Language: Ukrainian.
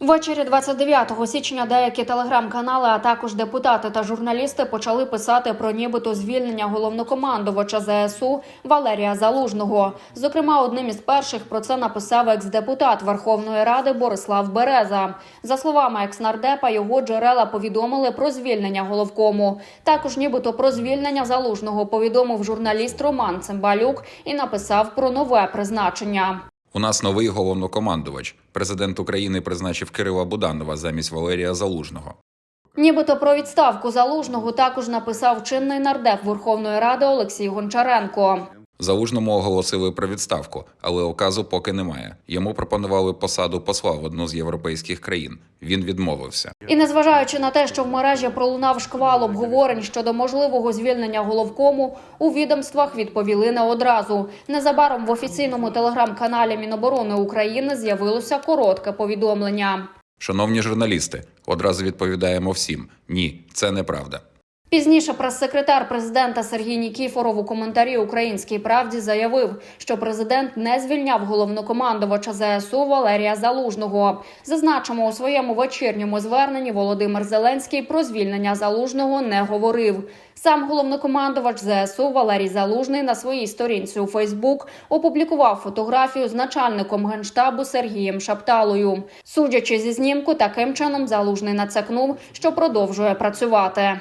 Ввечері 29 січня деякі телеграм-канали, а також депутати та журналісти почали писати про нібито звільнення головнокомандувача ЗСУ Валерія Залужного. Зокрема, одним із перших про це написав екс-депутат Верховної Ради Борислав Береза. За словами екс-нардепа, його джерела повідомили про звільнення головкому. Також, нібито про звільнення залужного повідомив журналіст Роман Цимбалюк і написав про нове призначення. У нас новий головнокомандувач. Президент України призначив Кирила Буданова замість Валерія Залужного. Нібито про відставку залужного також написав чинний нардеп Верховної Ради Олексій Гончаренко. Залужному оголосили про відставку, але указу поки немає. Йому пропонували посаду посла в одну з європейських країн. Він відмовився. І незважаючи на те, що в мережі пролунав шквал обговорень щодо можливого звільнення головкому, у відомствах відповіли не одразу. Незабаром в офіційному телеграм-каналі Міноборони України з'явилося коротке повідомлення. Шановні журналісти, одразу відповідаємо всім: ні, це неправда. Пізніше прес-секретар президента Сергій Нікіфоров у коментарі Українській правді заявив, що президент не звільняв головнокомандувача ЗСУ Валерія Залужного. Зазначимо у своєму вечірньому зверненні Володимир Зеленський про звільнення залужного не говорив. Сам головнокомандувач ЗСУ Валерій Залужний на своїй сторінці у Фейсбук опублікував фотографію з начальником генштабу Сергієм Шапталою. Судячи зі знімку, таким чином залужний нацякнув, що продовжує працювати.